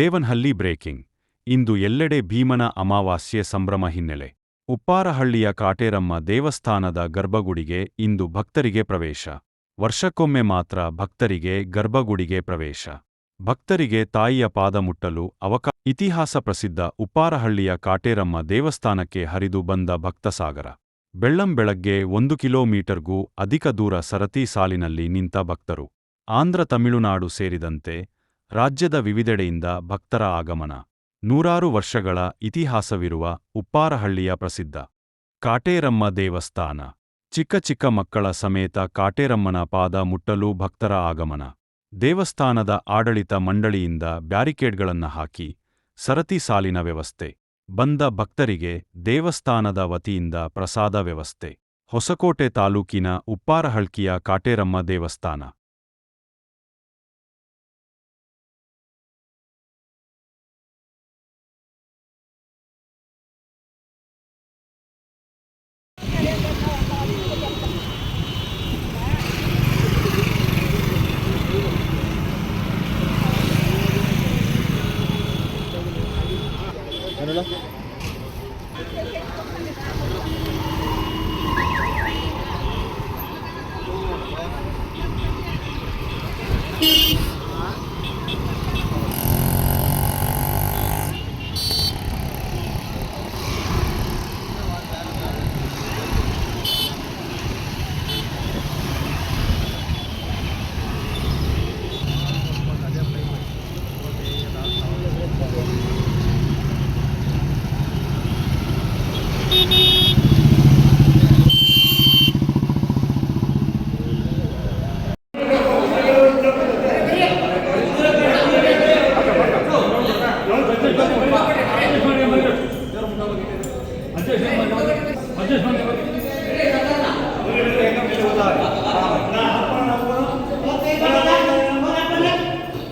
Devanahalli breaking. ಇಂದು ಎಲ್ಲೆಡೆ ಭೀಮನ ಅಮಾವಾಸ್ಯೆ ಸಂಭ್ರಮ ಹಿನ್ನೆಲೆ. ಉಪ್ಪಾರಹಳ್ಳಿಯ ಕಾಟೇರಮ್ಮ ದೇವಸ್ಥಾನದ ಗರ್ಭಗುಡಿಗೆ ಇಂದು ಭಕ್ತರಿಗೆ ಪ್ರವೇಶ. ವರ್ಷಕ್ಕೊಮ್ಮೆ ಮಾತ್ರ ಭಕ್ತರಿಗೆ ಗರ್ಭಗುಡಿಗೆ ಪ್ರವೇಶ. ಭಕ್ತರಿಗೆ ತಾಯಿಯ ಪಾದ ಮುಟ್ಟಲು ಅವಕಾ, ಇತಿಹಾಸ ಪ್ರಸಿದ್ಧ ಉಪ್ಪಾರಹಳ್ಳಿಯ ಕಾಟೇರಮ್ಮ ದೇವಸ್ಥಾನಕ್ಕೆ ಹರಿದು ಬಂದ ಭಕ್ತಸಾಗರ ಬೆಳ್ಳಂಬೆಳಗ್ಗೆ ಒಂದು ಕಿಲೋಮೀಟರ್ಗೂ ಅಧಿಕ ದೂರ ಸರತಿ ಸಾಲಿನಲ್ಲಿ ನಿಂತ ಭಕ್ತರು. ಆಂಧ್ರ ತಮಿಳುನಾಡು ಸೇರಿದಂತೆ ರಾಜ್ಯದ ವಿವಿಧೆಡೆಯಿಂದ ಭಕ್ತರ ಆಗಮನ. ನೂರಾರು ವರ್ಷಗಳ ಇತಿಹಾಸವಿರುವ ಉಪ್ಪಾರಹಳ್ಳಿಯ ಪ್ರಸಿದ್ಧ ಕಾಟೇರಮ್ಮ ದೇವಸ್ಥಾನ. ಚಿಕ್ಕ ಚಿಕ್ಕ ಮಕ್ಕಳ ಸಮೇತ ಕಾಟೇರಮ್ಮನ ಪಾದ ಮುಟ್ಟಲು ಭಕ್ತರ ಆಗಮನ. ದೇವಸ್ಥಾನದ ಆಡಳಿತ ಮಂಡಳಿಯಿಂದ ಬ್ಯಾರಿಕೇಡ್ಗಳನ್ನು ಹಾಕಿ ಸರತಿ ಸಾಲಿನ ವ್ಯವಸ್ಥೆ. ಬಂದ ಭಕ್ತರಿಗೆ ದೇವಸ್ಥಾನದ ವತಿಯಿಂದ ಪ್ರಸಾದ ವ್ಯವಸ್ಥೆ. ಹೊಸಕೋಟೆ ತಾಲೂಕಿನ ಉಪ್ಪಾರಹಳ್ಕಿಯ ಕಾಟೇರಮ್ಮ ದೇವಸ್ಥಾನ.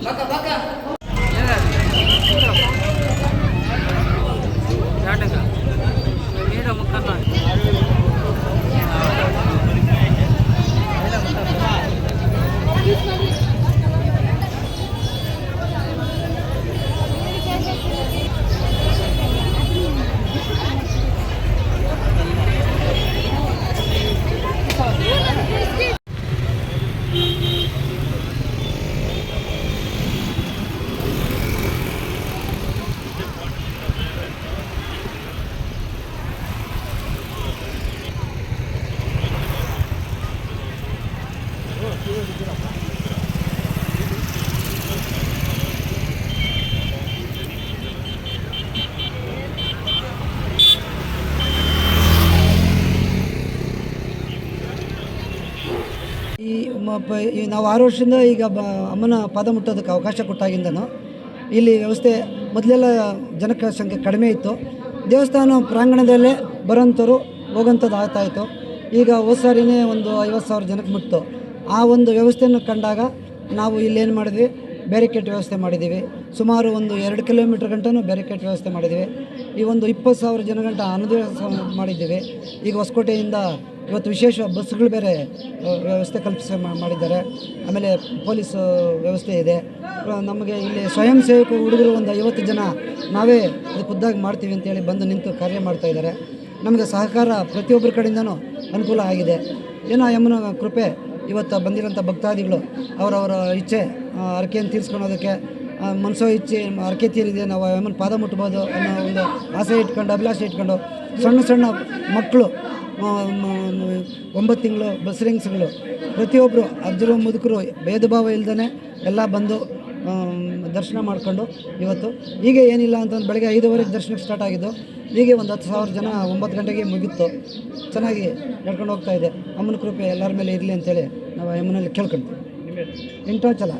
Пока-пока. ನಾವು ಆರು ವರ್ಷದಿಂದ ಈಗ ಬ ಅಮ್ಮನ ಪಾದ ಮುಟ್ಟೋದಕ್ಕೆ ಅವಕಾಶ ಕೊಟ್ಟಾಗಿಂದನು ಇಲ್ಲಿ ವ್ಯವಸ್ಥೆ ಮೊದಲೆಲ್ಲ ಜನಕ ಸಂಖ್ಯೆ ಕಡಿಮೆ ಇತ್ತು. ದೇವಸ್ಥಾನ ಪ್ರಾಂಗಣದಲ್ಲೇ ಬರೋಂಥವ್ರು ಹೋಗೋಂಥದ್ದು ಆಗ್ತಾಯಿತ್ತು ಈಗ ಹೋದ ಸಾರಿನೇ ಒಂದು ಐವತ್ತು ಸಾವಿರ ಜನಕ್ಕೆ ಮುಟ್ತು. ಆ ಒಂದು ವ್ಯವಸ್ಥೆಯನ್ನು ಕಂಡಾಗ ನಾವು ಇಲ್ಲೇನು ಮಾಡಿದ್ವಿ? ಬ್ಯಾರಿಕೇಡ್ ವ್ಯವಸ್ಥೆ ಮಾಡಿದ್ದೀವಿ. ಸುಮಾರು ಒಂದು ಎರಡು ಕಿಲೋಮೀಟ್ರ್ ಗಂಟನೂ ಬ್ಯಾರಿಕೇಡ್ ವ್ಯವಸ್ಥೆ ಮಾಡಿದ್ದೀವಿ. ಈ ಒಂದು ಇಪ್ಪತ್ತು ಸಾವಿರ ಜನ ಗಂಟ ಅನುದಾನ ಮಾಡಿದ್ದೀವಿ. ಈಗ ಹೊಸಕೋಟೆಯಿಂದ ಇವತ್ತು ವಿಶೇಷ ಬಸ್ಗಳು ಬೇರೆ ವ್ಯವಸ್ಥೆ ಕಲ್ಪಿಸಿ ಮಾಡಿದ್ದಾರೆ. ಆಮೇಲೆ ಪೊಲೀಸ್ ವ್ಯವಸ್ಥೆ ಇದೆ. ನಮಗೆ ಇಲ್ಲಿ ಸ್ವಯಂ ಸೇವಕ ಹುಡುಗರು ಒಂದು ಐವತ್ತು ಜನ ನಾವೇ ಇದು ಖುದ್ದಾಗಿ ಮಾಡ್ತೀವಿ ಅಂತೇಳಿ ಬಂದು ನಿಂತು ಕಾರ್ಯ ಮಾಡ್ತಾ ಇದ್ದಾರೆ. ನಮಗೆ ಸಹಕಾರ ಪ್ರತಿಯೊಬ್ಬರ ಕಡೆಯಿಂದನೂ ಅನುಕೂಲ ಆಗಿದೆ. ಏನೋ ಯಮುನ ಕೃಪೆ ಇವತ್ತು ಬಂದಿರೋಂಥ ಭಕ್ತಾದಿಗಳು ಅವರವರ ಇಚ್ಛೆ ಅರಕೆಯನ್ನು ತೀರಿಸ್ಕೊಳೋದಕ್ಕೆ ಮನಸೋ ಇಚ್ಛೆ ಹರಕೆ ತೀರಿದೆ ನಾವು ಯಮ್ಮನ ಪಾದ ಮುಟ್ಬೋದು ಅನ್ನೋ ಒಂದು ಆಸೆ ಇಟ್ಕೊಂಡು ಅಭಿಲಾಷೆ ಇಟ್ಕೊಂಡು ಸಣ್ಣ ಸಣ್ಣ ಮಕ್ಕಳು ಒಂಬತ್ತು ತಿಂಗಳು ಬಸರಿಂಗ್ಸ್ಗಳು ಪ್ರತಿಯೊಬ್ಬರು ಅಜ್ಜರು ಮುದುಕರು ಭೇದ ಭಾವ ಇಲ್ದೇ ಎಲ್ಲ ಬಂದು ದರ್ಶನ ಮಾಡಿಕೊಂಡು ಇವತ್ತು. ಹೀಗೆ ಏನಿಲ್ಲ ಅಂತಂದು ಬೆಳಗ್ಗೆ ಐದುವರೆಗೆ ದರ್ಶನಕ್ಕೆ ಸ್ಟಾರ್ಟ್ ಆಗಿದ್ದು ಹೀಗೆ ಒಂದು ಹತ್ತು ಸಾವಿರ ಜನ ಒಂಬತ್ತು ಗಂಟೆಗೆ ಮುಗಿತ್ತು. ಚೆನ್ನಾಗಿ ನಡ್ಕೊಂಡು ಹೋಗ್ತಾ ಇದೆ. ಅಮ್ಮನ ಕೃಪೆ ಎಲ್ಲರ ಮೇಲೆ ಇರಲಿ ಅಂತೇಳಿ ನಾವು ಅಮ್ಮನಲ್ಲಿ ಕೇಳ್ಕೊಂತೀವಿ. ಎಂಟಾಚಲ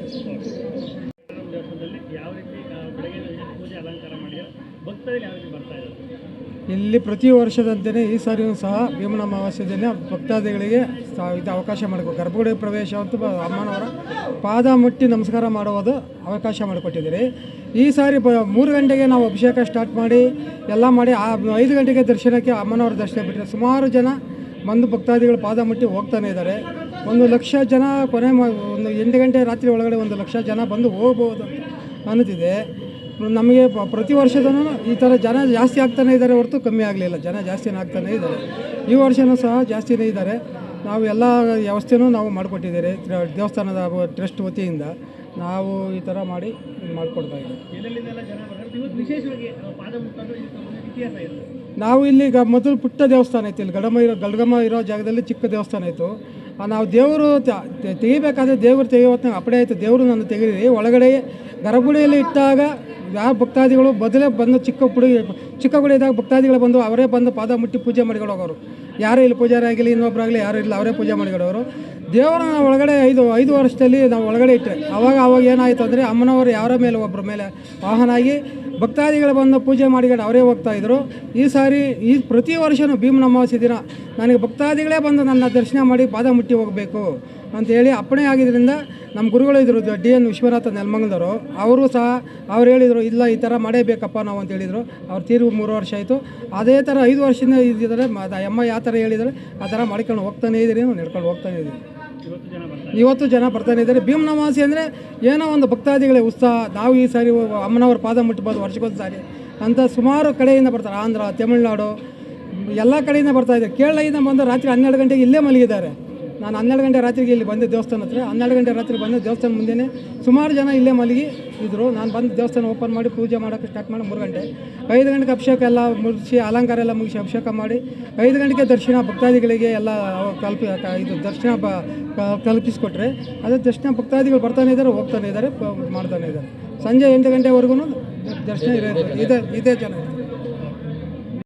ಇಲ್ಲಿ ಪ್ರತಿ ವರ್ಷದಂತೆಯೇ ಈ ಸಾರಿಯೂ ಸಹ ಭೀಮನ ಅಮಾವಾಸ್ಯ ದಿನ ಭಕ್ತಾದಿಗಳಿಗೆ ಇದು ಅವಕಾಶ ಮಾಡಬೇಕು ಗರ್ಭಗುಡಿ ಪ್ರವೇಶ ಅಂತ ಅಮ್ಮನವರ ಪಾದ ಮುಟ್ಟಿ ನಮಸ್ಕಾರ ಮಾಡುವುದು ಅವಕಾಶ ಮಾಡಿಕೊಟ್ಟಿದ್ದೀರಿ. ಈ ಸಾರಿ ಬ ಮೂರು ಗಂಟೆಗೆ ನಾವು ಅಭಿಷೇಕ ಸ್ಟಾರ್ಟ್ ಮಾಡಿ, ಎಲ್ಲ ಮಾಡಿ ಆ ಐದು ಗಂಟೆಗೆ ದರ್ಶನಕ್ಕೆ ಅಮ್ಮನವರ ದರ್ಶನ ಬಿಟ್ಟರೆ ಸುಮಾರು ಜನ ಬಂದು ಭಕ್ತಾದಿಗಳು ಪಾದ ಮುಟ್ಟಿ ಹೋಗ್ತಾನೆ ಇದ್ದಾರೆ. ಒಂದು ಲಕ್ಷ ಜನ ಕೊನೆ ಒಂದು ಎಂಟು ಗಂಟೆ ರಾತ್ರಿ ಒಳಗಡೆ ಒಂದು ಲಕ್ಷ ಜನ ಬಂದು ಹೋಗ್ಬೋದು ಅನ್ನುತ್ತಿದೆ. ನಮಗೆ ಪ್ರತಿ ವರ್ಷದೂ ಈ ಥರ ಜನ ಜಾಸ್ತಿ ಆಗ್ತಾನೇ ಇದ್ದಾರೆ ಹೊರತು ಕಮ್ಮಿ ಆಗಲಿಲ್ಲ. ಜನ ಜಾಸ್ತಿನೇ ಆಗ್ತಾನೇ ಇದ್ದಾರೆ. ಈ ವರ್ಷವೂ ಸಹ ಜಾಸ್ತಿನೇ ಇದ್ದಾರೆ. ನಾವು ಎಲ್ಲ ವ್ಯವಸ್ಥೆನೂ ನಾವು ಮಾಡಿಕೊಟ್ಟಿದ್ದೀರಿ ದೇವಸ್ಥಾನದ ಟ್ರಸ್ಟ್ ವತಿಯಿಂದ ನಾವು ಈ ಥರ ಮಾಡಿ ಇದ್ ಮಾಡಿಕೊಡ್ತಾ ಇದ್ದೀವಿ ನಾವು ಇಲ್ಲಿ ಈಗ ಮೊದಲು ಪುಟ್ಟ ದೇವಸ್ಥಾನ ಇತ್ತು. ಇಲ್ಲಿ ಗಡಮ ಇರೋ ಗಲ್ಗಮ ಇರೋ ಜಾಗದಲ್ಲಿ ಚಿಕ್ಕ ದೇವಸ್ಥಾನ ಇತ್ತು. ಆ ನಾವು ದೇವರು ತೆಗಿಬೇಕಾದ್ರೆ ದೇವರು ತೆಗೆಯುವತ್ತ ಅಪಡೆ ಆಯಿತು. ದೇವರು ನಾನು ತೆಗೀರಿ ಒಳಗಡೆ ಗರ್ಭಗುಡಿಯಲ್ಲಿ ಇಟ್ಟಾಗ ಯಾವ ಭಕ್ತಾದಿಗಳು ಬದಲೇ ಬಂದು ಚಿಕ್ಕ ಪುಡಿ ಚಿಕ್ಕ ಗುಡಿ ಇದ್ದಾಗ ಭಕ್ತಾದಿಗಳು ಬಂದು ಅವರೇ ಬಂದು ಪಾದ ಮುಟ್ಟಿ ಪೂಜೆ ಮಾಡಿಕೊಂಡು ಹೋಗೋರು. ಯಾರೇ ಇಲ್ಲಿ ಪೂಜಾರಿ ಆಗಲಿ ಇನ್ನೊಬ್ಬರಾಗಲಿ ಯಾರೂ ಇಲ್ಲ, ಅವರೇ ಪೂಜೆ ಮಾಡಿಕೊಡೋರು ದೇವರನ್ನ ಒಳಗಡೆ ಐದು ಐದು ವರ್ಷದಲ್ಲಿ ನಾವು ಒಳಗಡೆ ಇಟ್ಟರೆ, ಅವಾಗ ಅವಾಗ ಏನಾಯಿತು ಅಂದರೆ ಅಮ್ಮನವರು ಯಾರ ಮೇಲೆ ಒಬ್ಬರ ಮೇಲೆ ವಾಹನ ಆಗಿ ಭಕ್ತಾದಿಗಳು ಬಂದು ಪೂಜೆ ಮಾಡಿಕೊಂಡು ಅವರೇ ಹೋಗ್ತಾ ಇದ್ರು. ಈ ಸಾರಿ, ಈ ಪ್ರತಿ ವರ್ಷವೂ ಭೀಮನ ಅಮಾವಾಸ್ಯ ದಿನ ನನಗೆ ಭಕ್ತಾದಿಗಳೇ ಬಂದು ನನ್ನ ದರ್ಶನ ಮಾಡಿ ಪಾದ ಮುಟ್ಟಿ ಹೋಗಬೇಕು. ಅಂತೇಳಿ ಅಪ್ಪಣೆ ಆಗಿದ್ದರಿಂದ ನಮ್ಮ ಗುರುಗಳು ಇದ್ದರು ಡಿ ಎನ್ ವಿಶ್ವನಾಥ ನೆಲಮಂಗಲದವರು. ಅವರು ಸಹ ಅವ್ರು ಹೇಳಿದರು, ಇಲ್ಲ, ಈ ಥರ ಮಾಡೇಬೇಕಪ್ಪ ನಾವು ಅಂತ ಹೇಳಿದರು. ಅವ್ರು ತೀರು ಮೂರು ವರ್ಷ ಆಯಿತು. ಅದೇ ಥರ ಐದು ವರ್ಷದಿಂದ ಇದ್ದಿದ್ದಾರೆ. ಮ- ಅದು ಅಮ್ಮ ಯಾವ ಥರ ಹೇಳಿದರೆ ಆ ಥರ ಮಾಡ್ಕೊಂಡು ಹೋಗ್ತಾನೇ ಇದ್ದೀರಿ ನಾವು ನಡ್ಕೊಂಡು ಹೋಗ್ತಾನೆ ಇದ್ದೀವಿ ಇವತ್ತು ಜನ ಬರ್ತಾನೆ ಇದ್ದಾರೆ. ಭೀಮನವಾಸಿ ಅಂದರೆ ಏನೋ ಒಂದು ಭಕ್ತಾದಿಗಳೇ ಉತ್ಸಾಹ. ನಾವು ಈ ಸಾರಿ ಅಮ್ಮನವ್ರ ಪಾದ ಮುಟ್ಬೋದು, ವರ್ಷಕ್ಕೊಂದು ಸಾರಿ ಅಂತ ಸುಮಾರು ಕಡೆಯಿಂದ ಬರ್ತಾರೆ. ಆಂಧ್ರ, ತಮಿಳುನಾಡು, ಎಲ್ಲ ಕಡೆಯಿಂದ ಬರ್ತಾ ಇದ್ದಾರೆ ಕೇರಳದಿಂದ ಬಂದು ರಾತ್ರಿ ಹನ್ನೆರಡು ಗಂಟೆಗೆ ಇಲ್ಲೇ ಮಲಗಿದ್ದಾರೆ. ನಾನು ಹನ್ನೆರಡು ಗಂಟೆ ರಾತ್ರಿಗೆ ಇಲ್ಲಿ ಬಂದೆ ದೇವಸ್ಥಾನ ಹತ್ರ. ಹನ್ನೆರಡು ಗಂಟೆ ರಾತ್ರಿ ಬಂದೆ ದೇವಸ್ಥಾನ ಮುಂದೆನೇ. ಸುಮಾರು ಜನ ಇಲ್ಲೇ ಮಲಗಿ ಇದ್ದರು ನಾನು ಬಂದು ದೇವಸ್ಥಾನ ಓಪನ್ ಮಾಡಿ ಪೂಜೆ ಮಾಡೋಕ್ಕೆ ಸ್ಟಾರ್ಟ್ ಮಾಡಿ ಮೂರು ಗಂಟೆ. ಐದು ಗಂಟೆಗೆ ಅಭಿಷೇಕ ಎಲ್ಲ ಮುಗಿಸಿ, ಅಲಂಕಾರ ಎಲ್ಲ ಮುಗಿಸಿ ಅಭಿಷೇಕ ಮಾಡಿ, ಐದು ಗಂಟೆಗೆ ದರ್ಶನ ಭಕ್ತಾದಿಗಳಿಗೆ ಎಲ್ಲ ಕಲ್ಪ ಇದು ದರ್ಶನ ಬ ಕಲ್ಪಿಸ್ಕೊಟ್ರೆ. ಅದೇ ದರ್ಶನ ಭಕ್ತಾದಿಗಳು ಬರ್ತಾನೆ ಇದ್ದಾರೆ, ಹೋಗ್ತಾನೆ ಇದ್ದಾರೆ ಮಾಡ್ತಾನೆ ಇದ್ದಾರೆ. ಸಂಜೆ ಎಂಟು ಗಂಟೆವರೆಗೂ ದರ್ಶನ ಇದೆ, ಇದೇ ಜನ.